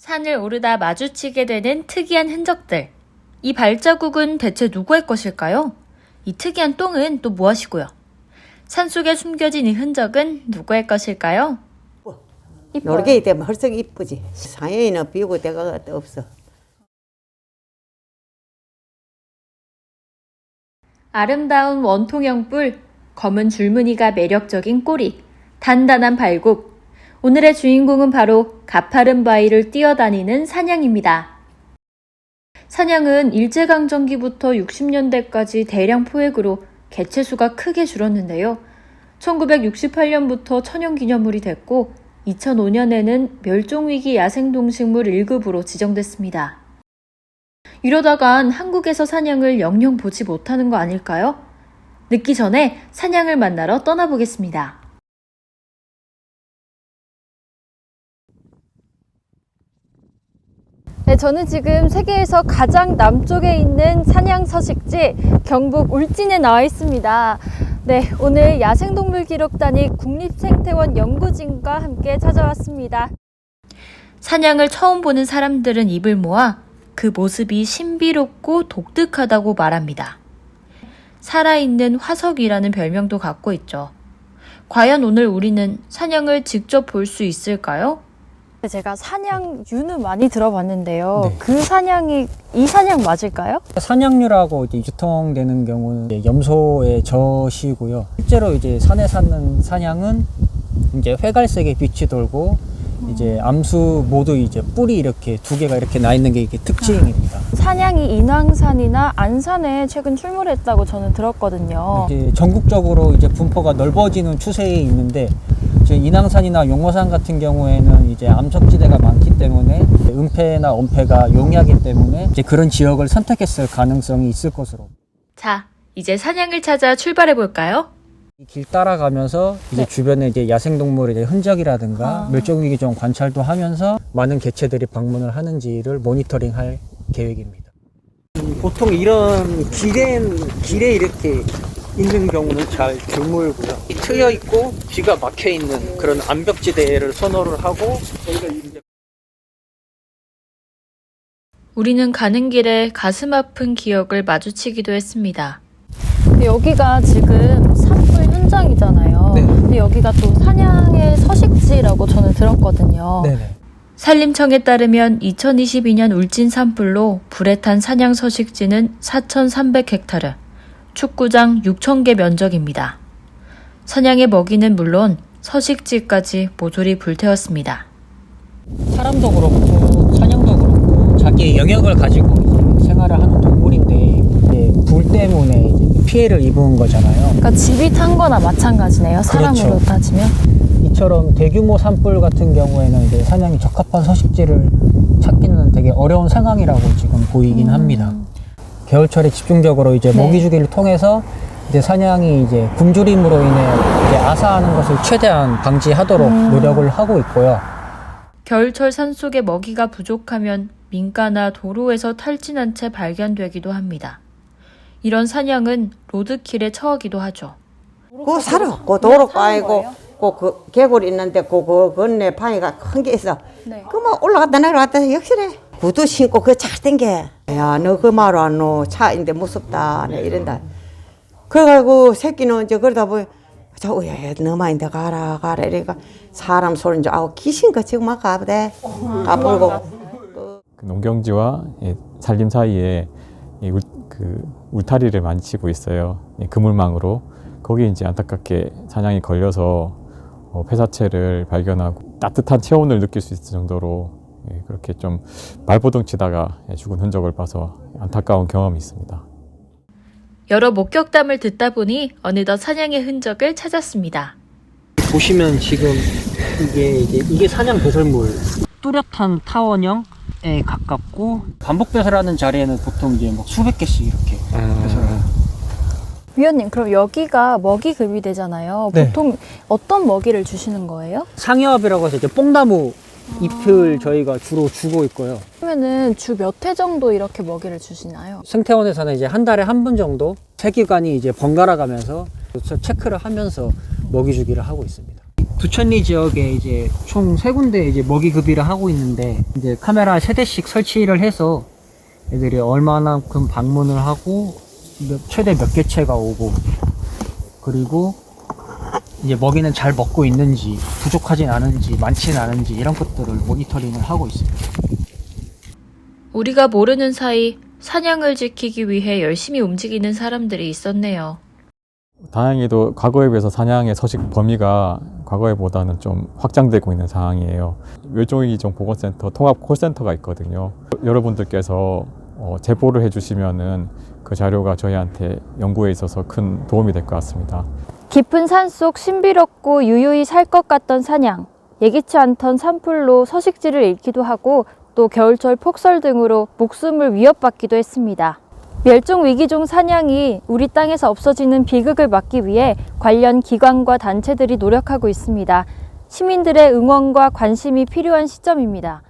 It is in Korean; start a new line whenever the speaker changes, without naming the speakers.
산을 오르다 마주치게 되는 특이한 흔적들. 이 발자국은 대체 누구의 것일까요? 이 특이한 똥은 또 무엇이고요? 산 속에 숨겨진 이 흔적은 누구의 것일까요?
놀게 되면 헐썩 이쁘지. 상해에는 비고 데가 없어.
아름다운 원통형 뿔, 검은 줄무늬가 매력적인 꼬리, 단단한 발굽. 오늘의 주인공은 바로 가파른 바위를 뛰어다니는 사냥입니다. 사냥은 일제강점기부터 60년대까지 대량 포획으로 개체수가 크게 줄었는데요. 1968년부터 천연기념물이 됐고 2005년에는 멸종위기 야생동식물 1급으로 지정됐습니다. 이러다간 한국에서 사냥을 영영 보지 못하는 거 아닐까요? 늦기 전에 사냥을 만나러 떠나보겠습니다. 네, 저는 지금 세계에서 가장 남쪽에 있는 사냥 서식지 경북 울진에 나와 있습니다. 네, 오늘 야생동물 기록단이 국립생태원 연구진과 함께 찾아왔습니다. 사냥을 처음 보는 사람들은 입을 모아 그 모습이 신비롭고 독특하다고 말합니다. 살아있는 화석이라는 별명도 갖고 있죠. 과연 오늘 우리는 사냥을 직접 볼 수 있을까요? 제가 사냥류는 많이 들어봤는데요.
네.
그 사냥이 이 사냥 맞을까요?
산양류라고 이제 유통되는 경우는 염소의 젖이고요. 실제로 이제 산에 사는 사냥은 이제 회갈색의 빛이 돌고 이제 암수 모두 이제 뿔이 이렇게 두 개가 이렇게 나 있는 게 이게 특징입니다.
사냥이 인왕산이나 안산에 최근 출몰했다고 저는 들었거든요.
이제 전국적으로 이제 분포가 넓어지는 추세에 있는데 이제 인왕산이나 용어산 같은 경우에는 이제 암석지대가 많기 때문에 은폐나 엄폐가 용이하기 때문에 이제 그런 지역을 선택했을 가능성이 있을 것으로
자, 이제 사냥을 찾아 출발해 볼까요?
이 길 따라가면서 이제 주변에 이제 야생동물의 이제 흔적이라든가
아.
멸종위기 종 관찰도 하면서 많은 개체들이 방문을 하는지를 모니터링할 계획입니다.
보통 이런 길에 길에 이렇게 있는 경우는 잘 드물고요. 트여 있고 귀가 막혀 있는 그런 암벽지대를 선호를 하고 저희가 이제
우리는 가는 길에 가슴 아픈 기억을 마주치기도 했습니다. 여기가 지금 산불 현장이잖아요.
네.
근데 여기가 또 사냥의 서식지라고 저는 들었거든요.
네네.
산림청에 따르면 2022년 울진 산불로 불에 탄 사냥 서식지는 4,300헥타르, 축구장 6,000개 면적입니다. 사냥의 먹이는 물론 서식지까지 모조리 불태웠습니다.
사람도 그렇고 사냥도 그렇고 자기의 영역을 가지고 이제 생활을 하는 동물인데 불 때문에 피해를 입은 거잖아요.
그러니까 집이 탄 거나 마찬가지네요. 사람으로
그렇죠.
따지면.
이처럼 대규모 산불 같은 경우에는 이제 사냥이 적합한 서식지를 찾기는 되게 어려운 상황이라고 지금 보이긴 합니다. 겨울철에 집중적으로 이제
음. 네.
먹이 주기를 통해서 이제 사냥이 이제 굶주림으로 인해 이제 아사하는 것을 최대한 방지하도록
음.
노력을 하고 있고요.
겨울철 산속에 먹이가 부족하면 민가나 도로에서 탈진한 채 발견되기도 합니다. 이런 사냥은 로드킬에 처하기도 하죠.
그거 살아. 그 도로 빠이고 그 개골 있는데 그거 건네 파이가 큰 게 있어.
네.
그뭐 올라갔다 내려갔다 역시래. 구두 신고 그거 잘 땡겨. 야, 너 그 말 안 노. 차인데 무섭다. 내 이런다. 그래가지고 새끼는 이제 그러다 보니 저 야, 너만 인데 가라 가라 이러니까 사람 소리인 줄 아우 귀신같이 막 가보대. 가불고.
그 농경지와 예, 산림 사이에 이 울, 그 울타리를 많이 치고 있어요. 예, 그물망으로 거기 이제 안타깝게 사냥이 걸려서 어, 폐사체를 발견하고 따뜻한 체온을 느낄 수 있을 정도로 예, 그렇게 좀 발버둥 치다가 예, 죽은 흔적을 봐서 안타까운 경험이 있습니다.
여러 목격담을 듣다 보니 어느덧 사냥의 흔적을 찾았습니다.
보시면 지금 이게 이제 이게 사냥 배설물
뚜렷한 타원형에 가깝고 반복 배설하는 자리에는 보통 이제 막 수백 개씩 이렇게 배설을
위원님, 그럼 여기가 먹이 급이 되잖아요.
네.
보통 어떤 먹이를 주시는 거예요?
상엽이라고 해서 이제 뽕나무 잎을 저희가 주로 주고 있고요.
그러면은 주 몇 회 정도 이렇게 먹이를 주시나요?
생태원에서는 이제 한 달에 한 번 정도 세기관이 이제 번갈아 가면서 체크를 하면서 먹이 주기를 하고 있습니다. 부천리 지역에 이제 총 세 군데 이제 먹이 급비를 하고 있는데 이제 카메라 세 대씩 설치를 해서 애들이 얼마나큼 방문을 하고 몇- 최대 몇 개체가 오고 그리고 이제 먹이는 잘 먹고 있는지 부족하진 않은지 많진 않은지 이런 것들을 모니터링을 하고 있습니다.
우리가 모르는 사이 사냥을 지키기 위해 열심히 움직이는 사람들이 있었네요.
다행히도 과거에 비해서 사냥의 서식 범위가 과거에보다는 좀 확장되고 있는 상황이에요. 멸종위기종 보건센터 통합 콜센터가 있거든요. 여러분들께서 어, 제보를 해주시면은 그 자료가 저희한테 연구에 있어서 큰 도움이 될 것 같습니다.
깊은 산속 신비롭고 유유히 살 것 같던 사냥, 예기치 않던 산불로 서식지를 잃기도 하고 또 겨울철 폭설 등으로 목숨을 위협받기도 했습니다. 멸종 위기종 사냥이 우리 땅에서 없어지는 비극을 막기 위해 관련 기관과 단체들이 노력하고 있습니다. 시민들의 응원과 관심이 필요한 시점입니다.